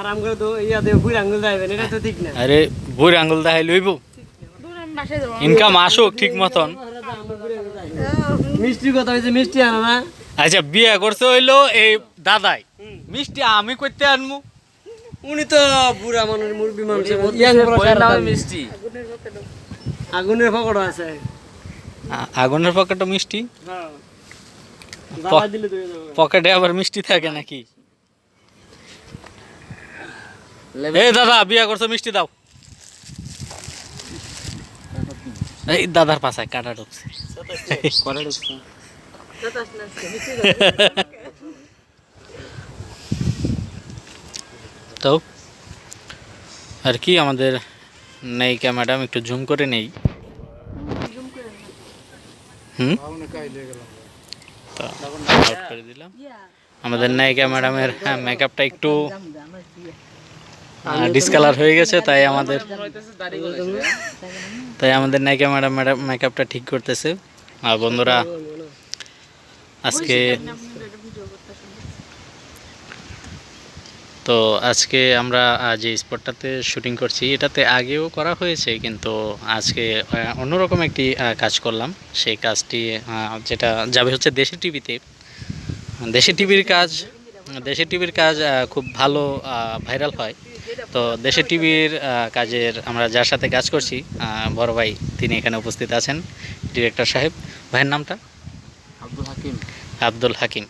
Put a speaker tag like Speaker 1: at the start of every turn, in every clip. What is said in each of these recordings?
Speaker 1: আর আমগুলো তো ইয়া দিয়ে বুড়ি আঙ্গুল যাইবেন এটা তো ঠিক না।
Speaker 2: আরে বইর আঙ্গুল দেখাই লইব ইনকাম আসুক ঠিক মতন।
Speaker 1: মিষ্টির কথা হয়েছে মিষ্টি আনো না।
Speaker 2: আচ্ছা বিয়ে করছে হইল এই দাদাই। মিষ্টি আমি করতে আনমু।
Speaker 1: উনি তো বুড়া মানুষ মুরগি মানুষের ইয়াং
Speaker 3: মিষ্টি।
Speaker 1: আগুনের পকড় আছে।
Speaker 2: আগুনের পকেটে মিষ্টি?
Speaker 1: হ্যাঁ। জ্বালা দিলে তো হয়ে যাবে।
Speaker 2: পকেটে আবার মিষ্টি থাকে নাকি? এই দাদা বিয়ে করছ মিষ্টি দাও। এই দাদার পাশায় কাটা ঢুকছে। তো আর কি আমাদের নায়িকা ম্যাডাম একটু জুম করে নেই। হুম? তো out করে দিলাম। আমাদের নায়িকা ম্যাডামের হ্যাঁ মেকআপটা একটু ডিসকালার হয়ে গেছে, তাই আমাদের তাই আমাদের নায়িকা ম্যাডাম ম্যাডাম মেকআপটা ঠিক করতেছে। আর বন্ধুরা, আজকে তো আজকে আমরা যে স্পটটাতে শুটিং করছি, এটাতে আগেও করা হয়েছে, কিন্তু আজকে অন্যরকম একটি কাজ করলাম। সেই কাজটি যেটা যাবে হচ্ছে দেশি টিভিতে দেশি টিভির কাজ দেশি টিভির কাজ খুব ভালো ভাইরাল হয়। তো দেশি টিভির কাজের আমরা যার সাথে কাজ করছি বড় ভাই তিনি এখানে উপস্থিত আছেন ডিরেক্টর সাহেব। ভাইয়ের নামটা?
Speaker 3: আব্দুল হাকিম।
Speaker 2: আব্দুল হাকিম।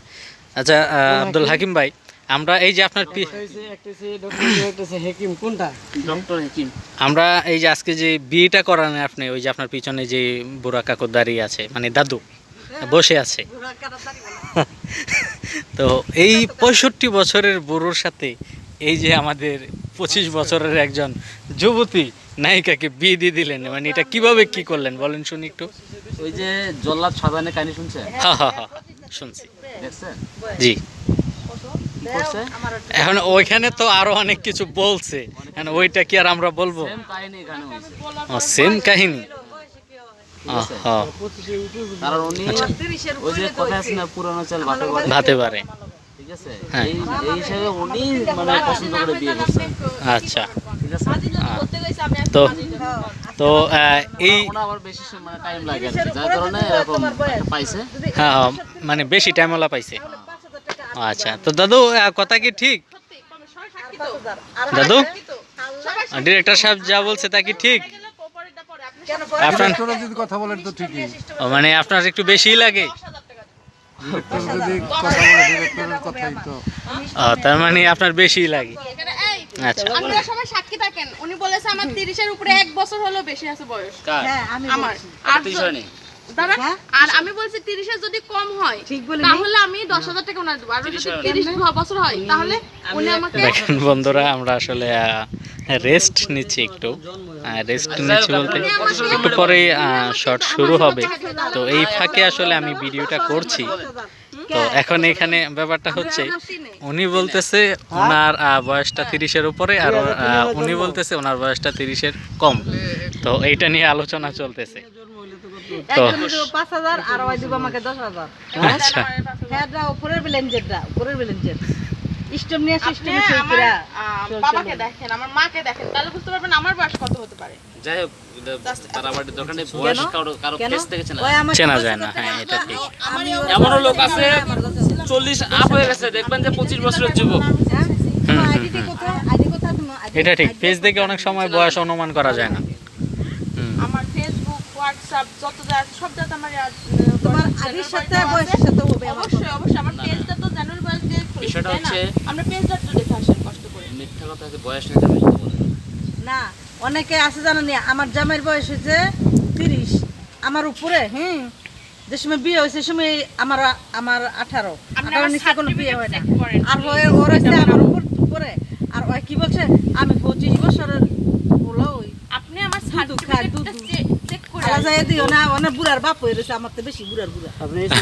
Speaker 2: আচ্ছা আব্দুল হাকিম। ভাই আমরা এই যে আপনার পি-
Speaker 1: একটা হইছে একটা হইছে ডক্টর একটা হইছে হেকিম কোনটা?
Speaker 3: ডক্টর হাকিম।
Speaker 2: আমরা এই যে আজকে যে বিয়েটা করান আপনি ওই যে আপনার পিছনে যে বুড়া কাকু দাঁড়িয়ে আছে মানে দাদু। বসে আছে। তো এই পঁয়ষট্টি বছরের বুড়োর সাথে এই যে আমাদের পঁচিশ বছরের একজন যুবতী নায়িকাকে বিয়ে দিয়ে দিলেন মানে এটা কীভাবে কি করলেন বলেন শুনি একটু।
Speaker 3: ওই যে জল্লাদ সাজানের কাহিনী শুনছে?
Speaker 2: হা হা হা শুনছি।
Speaker 3: দেখছেন?
Speaker 2: জি। এখন ওইখানে তো আরও অনেক কিছু বলছে। ওইটা কি আর আমরা বলব?
Speaker 3: সেম কাহিনী এখানে হয়েছে
Speaker 2: ও সেম কাহিনী ও, হ,
Speaker 3: কারণ উনি ওই যে কথা আছে না পুরানো চাল ভাতে
Speaker 2: পারে।
Speaker 3: ঠিক আছে?
Speaker 2: হ্যাঁ।
Speaker 3: এই এই হিসাবে উনি মানে পছন্দ করে বিয়ে করছেন।
Speaker 2: আচ্ছা। তো তো এই
Speaker 3: বেশি মানে টাইম লাগে যার কারণে এরকম পাইছে।
Speaker 2: হ্যাঁ হ্যাঁ, মানে বেশি টাইমওয়ালা পাইছে। আচ্ছা তো দাদু কথা কি ঠিক? দাদু? ডিরেক্টর সাহেব যা বলছে তা কি ঠিক? আপনার
Speaker 4: যদি কথা বলেন তো ঠিকই।
Speaker 2: মানে আপনার একটু বেশিই লাগে। তার মানে আপনার বেশিই লাগে। আচ্ছা।
Speaker 5: আপনারা সবাই সাক্ষী থাকেন। উনি বলেছে আমার তিরিশের উপরে এক বছর হলো বেশি আছে বয়স।
Speaker 3: কার?
Speaker 5: আমার। আর দাদা আর আমি বলছি তিরিশের যদি কম হয় তাহলে আমি দশ হাজার টাকা ওনার দেবো। আর যদি তিরিশ বছর হয় তাহলে উনি আমাকে
Speaker 2: দেখেন বন্ধুরা আমরা আসলে রেস্ট নিচ্ছি একটু। রেস্ট নিচ্ছি বলতে একটু পরেই শর্ট শুরু হবে। তো এই ফাঁকে আসলে আমি ভিডিওটা করছি। তো এখন এখানে ব্যাপারটা হচ্ছে উনি বলতেছে ওনার বয়সটা তিরিশের উপরে আর উনি বলতেছে। ওনার বয়সটা তিরিশের কম। তো এইটা নিয়ে আলোচনা চলতেছে।
Speaker 6: আর ওই দিব আমাকে দশ হাজার।
Speaker 2: আচ্ছা।
Speaker 6: হ্যাঁ উপরের বেলেঞ্জেরটা উপরের বেলেঞ্জের স্টোভ নিয়ে আসি
Speaker 5: আমার বাবাকে দেখেন আমার মাকে দেখেন তাহলে বুঝতে পারবেন আমার বয়স কত হতে পারে।
Speaker 3: যাই হোক তার আবার দোকানে বয়স। কারও
Speaker 6: কারও
Speaker 3: কেস দেখেছেন
Speaker 2: চেনা যায় না হ্যাঁ এটা ঠিক।
Speaker 3: এমনও লোক আছে চল্লিশ আপ হয়ে গেছে দেখবেন যে পঁচিশ বছরের যুবক।
Speaker 6: হ্যাঁ?
Speaker 2: এটা ঠিক পেজ দেখে অনেক সময় বয়স অনুমান করা যায় না।
Speaker 5: আমার হোয়াটসঅ্যাপ যত যা সব যাতে আমার
Speaker 6: তোমার
Speaker 5: বয়সের
Speaker 6: সাথে বয়সের সাথে হবে
Speaker 5: অবশ্যই অবশ্যই। আমার পেজটা তো জানুয়ারি বয়স দিয়ে
Speaker 3: বিষয়টা
Speaker 5: না?
Speaker 3: হচ্ছে-
Speaker 5: আমরা পেজটা একটু দেখে আসেন কষ্ট করে।
Speaker 3: মিথ্যা কথা আছে বয়স নিয়ে যাবে
Speaker 6: না অনেকে আছে জানেন আমার জামাইয়ের বয়স হয়েছে তিরিশ। আমার উপরে হুম? যে সময় বিয়ে হয়েছে সে সময় আমার আমার আঠারো। আঠারো নিচে কোনো বিয়ে হয় না। আর। ওর হয়েছে আমার উপর উপরে। আর ওই কি বলছে? আমি পঁচিশ বছরের হলো ওই
Speaker 5: আপনি আমার
Speaker 6: দুধ খায়, দুধ,
Speaker 5: সার্টিফিকেটটা
Speaker 6: দুধ।
Speaker 5: চেক করে
Speaker 6: আলা যায় দিও না অনেক বুড়ার বাপ হয়ে রয়েছে আমার তো বেশি বুড়ার বুড়া।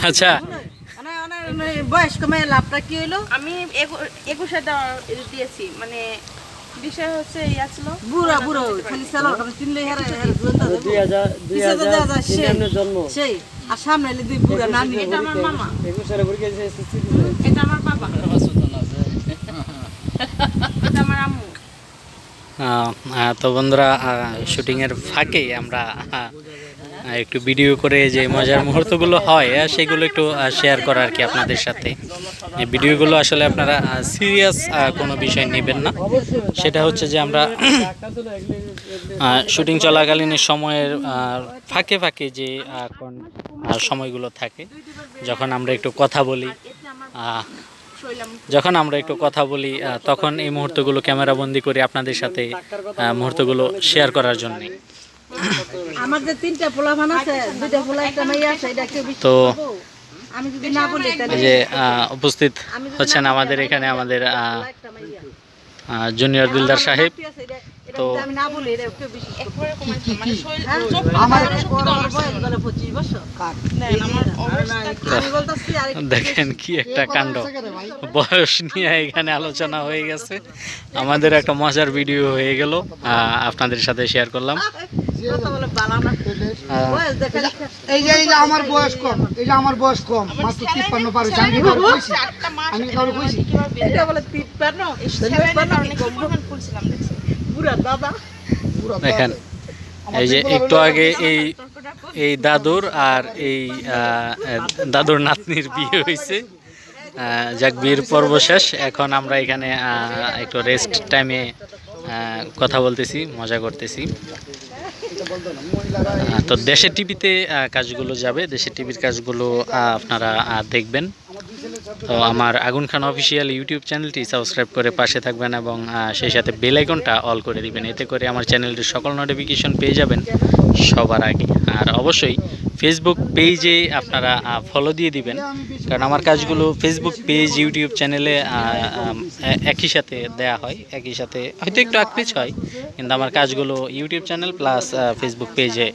Speaker 2: আচ্ছা।
Speaker 6: অনেক অনেক লাভটা কি হইল?
Speaker 5: আমি একুশে দিয়েছি মানে বিষয় হচ্ছে ইয়া ছিল
Speaker 6: বুড়া বুড়া খালি সেলার করে চিনলে হেরে হেরে জুয়েন্টা দেবো।
Speaker 1: দুই হাজার দুই
Speaker 6: পিছে তো
Speaker 1: হাজার
Speaker 6: দেয়া যায়
Speaker 1: তিনে
Speaker 6: সেই।
Speaker 1: আপনার জন্ম।
Speaker 6: সেই আর সামনে এলে দুই বুড়া নানি
Speaker 5: এটা আমার মামা।
Speaker 1: একুশ সালে পরীক্ষা দিয়েছে
Speaker 5: এটা আমার বাবা।
Speaker 2: আহ, আহ, তো বন্ধুরা শুটিংয়ের ফাঁকে আমরা একটু ভিডিও করে যে মজার মুহূর্তগুলো হয় সেগুলো একটু শেয়ার করা আর কি আপনাদের সাথে। ভিডিওগুলো আসলে আপনারা সিরিয়াস কোনো বিষয় নেবেন না। সেটা হচ্ছে যে আমরা শুটিং চলাকালীন সময়ের ফাঁকে ফাঁকে যে সময়গুলো থাকে, যখন আমরা একটু কথা বলি যখন আমরা একটু কথা বলি তখন এই মুহূর্তগুলো ক্যামেরা বন্দি করে আপনাদের সাথে মুহূর্তগুলো শেয়ার করার জন্যে।
Speaker 6: আমার যে তিনটা পোলা মান আছে দুইটা পোলা একটা মেয়ে আছে এটা কেউ
Speaker 2: তো
Speaker 6: আমি যদি না বলি তাহলে
Speaker 2: যে উপস্থিত হচ্ছেন আমাদের এখানে আমাদের জুনিয়র দিলদার সাহেব। তো-
Speaker 6: আমি না বলি এটা কেউ বিশ্বাস করব
Speaker 5: একবারে কমাইছে, শরীর-? চোখে
Speaker 6: আমার
Speaker 5: দেখার শক্তি
Speaker 6: বড়
Speaker 5: তো আমার
Speaker 6: বয়স 25 বছর।
Speaker 5: দেন, আমার অবস্থা
Speaker 6: আমি বলতেছি আরেকটু
Speaker 2: দেখেন কি একটা কাণ্ড। বয়স নিয়ে এখানে আলোচনা হয়ে গেছে। আমাদের একটা মজার ভিডিও হয়ে গেল আপনাদের সাথে শেয়ার করলাম।
Speaker 6: কথা বলে বালা না। বয়স দেখে দেখে।
Speaker 4: এই যে এই যে আমার বয়স কম এই যে আমার বয়স কম মাত্র তিপ্পান্ন পার হয়েছে। আমি কারও কইছি? আমি কারও কইছি?
Speaker 6: এটা বলে তিপ্পান্ন।
Speaker 5: সেভেনের কারণে কি পরিমাণ ফুলছিলাম দেখছি।
Speaker 6: বুড়া দাদা।
Speaker 2: দেখেন এই যে একটু আগে এই এই দাদুর আর এই দাদুর নাতনির বিয়ে হয়েছে। যাক বিয়ের পর্ব শেষ। এখন আমরা এখানে একটু রেস্ট টাইমে কথা বলতেছি মজা করতেছি। তো দেশের টিভিতে কাজগুলো যাবে দেশের টিভির কাজগুলো আপনারা দেখবেন। তো আমার আগুন খান অফিসিয়াল ইউটিউব চ্যানেলটি সাবস্ক্রাইব করে পাশে থাকবেন এবং সেই সাথে বেল আইকনটা অল করে দিবেন। এতে করে আমার চ্যানেলটির সকল নোটিফিকেশন পেয়ে যাবেন সবার আগে। আর অবশ্যই ফেসবুক পেজে আপনারা ফলো দিয়ে দিবেন। কারণ আমার কাজগুলো ফেসবুক পেজ ইউটিউব চ্যানেলে একই সাথে দেয়া হয়, একই সাথে হয়তো একটু আকৃচ হয়, কিন্তু আমার কাজগুলো ইউটিউব চ্যানেল প্লাস ফেসবুক পেজে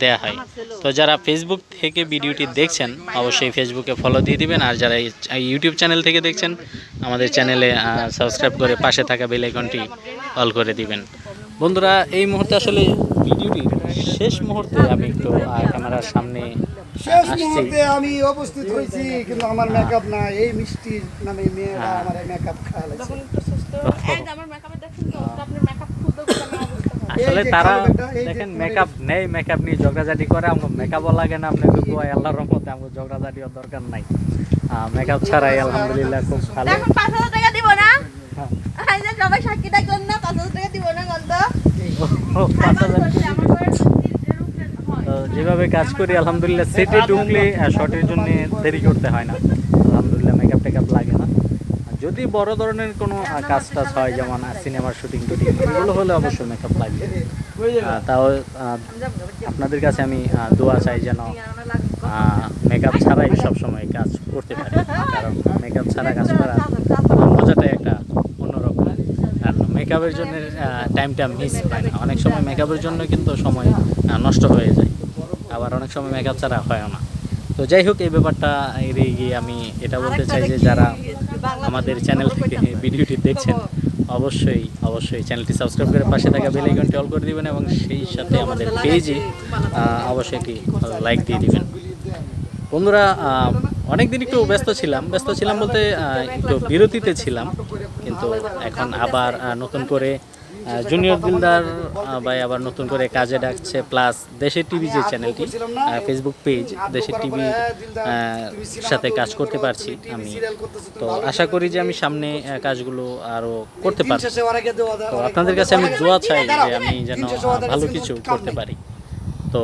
Speaker 2: দেয়া হয়। তো যারা ফেসবুক থেকে ভিডিওটি দেখছেন, অবশ্যই ফেসবুকে ফলো দিয়ে দিবেন, আর যারা ইউটিউব চ্যানেল থেকে দেখছেন, আমাদের চ্যানেলে সাবস্ক্রাইব করে পাশে থাকা বেল আইকনটি অল করে দিবেন। বন্ধুরা, এই মুহূর্তে আসলে ভিডিওটির শেষ মুহূর্তে আমি একটু ক্যামেরার সামনে
Speaker 4: শেষ মুহূর্তে আমি উপস্থিত হয়েছি কিন্তু আমার মেকআপ না এই মিষ্টি নামে মেয়েরা আমার মেকআপ খাওয়ালাইছে
Speaker 5: যখন একটু সুস্থ এই যে আমার মেকআপে আমার।
Speaker 2: আসলে তারা দেখেন মেকআপ নেই মেকআপ নিয়ে ঝগড়াঝাটি করে আমাকে মেকআপও লাগে না আপনাকে দোয়াই আল্লাহর রহমতে আমাকে ঝগড়াঝাটিও দরকার নাই। মেকআপ ছাড়াই আলহামদুলিল্লাহ খুব ভালো।
Speaker 5: এখন পাঁচ হাজার টাকা দিব না?
Speaker 2: হ্যাঁ।
Speaker 5: এই যে সবাই সাক্ষী থাকলেন না পাঁচ হাজার টাকা দিব না গন্ত
Speaker 2: ও, পাঁচ হাজার।
Speaker 5: আমার বয়স তিরিশের উপরে হয়।
Speaker 2: তো যেভাবে কাজ করি, আলহামদুলিল্লাহ সেটে ঢুকলে শর্টের জন্য দেরি করতে হয় না। আলহামদুলিল্লাহ মেকআপ টেকআপ লাগে না। যদি বড় ধরনের কোনো কাজ টাজ হয়, যেমন সিনেমার শুটিং টুটিং এগুলো হলে অবশ্যই মেকআপ লাগবে। তাও আপনাদের কাছে আমি দোয়া চাই যেন মেকআপ ছাড়াই সবসময় কাজ করতে পারি। কারণ মেকআপ ছাড়া কাজ করা মজাটাই একটা অন্যরকম। আর মেকআপের জন্য টাইমটা মিস হয় না। অনেক সময় মেকআপের জন্য কিন্তু সময় নষ্ট হয়ে যায়। আবার অনেক সময় মেকআপ ছাড়া হয় না। তো যাই হোক, এই ব্যাপারটা এড়িয়ে গিয়ে আমি এটা বলতে চাই যে যারা আমাদের চ্যানেল থেকে ভিডিওটি দেখছেন, অবশ্যই অবশ্যই চ্যানেলটি সাবস্ক্রাইব করে পাশে থাকা বেল আইকনটি অল করে দিবেন এবং সেই সাথে আমাদের পেজে অবশ্যই একটি লাইক দিয়ে দিবেন। বন্ধুরা অনেক দিন একটু ব্যস্ত ছিলাম। ব্যস্ত ছিলাম বলতে একটু বিরতিতে ছিলাম, কিন্তু এখন আবার নতুন করে জুনিয়র দিলদার ভাই আবার নতুন করে কাজে ডাকছে প্লাস দেশের টিভি যে চ্যানেলটি ফেসবুক পেজ দেশের টিভি সাথে কাজ করতে পারছি আমি। তো আশা করি যে আমি সামনে কাজগুলো আরও করতে
Speaker 4: দেওয়া
Speaker 2: তো আপনাদের কাছে আমি দোয়া চাই যে আমি যেন ভালো কিছু করতে পারি। তো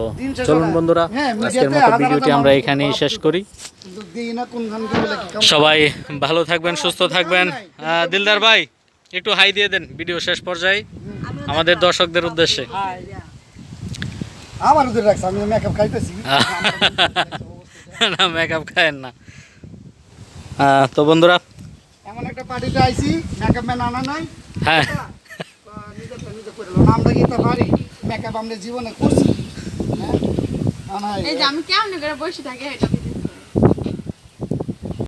Speaker 2: চলুন বন্ধুরা
Speaker 4: হ্যাঁ,
Speaker 2: আজকের মতো ভিডিওটি আমরা এখানেই শেষ করি। সবাই ভালো থাকবেন সুস্থ থাকবেন। দিলদার ভাই। একটু হাই দিয়ে দেন ভিডিও শেষ পর্যায়ে। আমাদের দর্শকদের উদ্দেশ্যে।
Speaker 4: আমার ওদের রাখছে আমি মেকআপ খাইতেছি।
Speaker 2: না মেকআপ খায়েন না। তো বন্ধুরা
Speaker 4: এমন একটা পার্টিতে আইছি মেকআপ ম্যান আনা নাই।
Speaker 2: হ্যাঁ।
Speaker 4: নিজেরটা নিজে করে লো। নামটা কি তো পারি মেকআপ আমরা জীবনে করছি। হ্যাঁ?
Speaker 5: এই যে আমি কেমন করে বসে থাকি এটা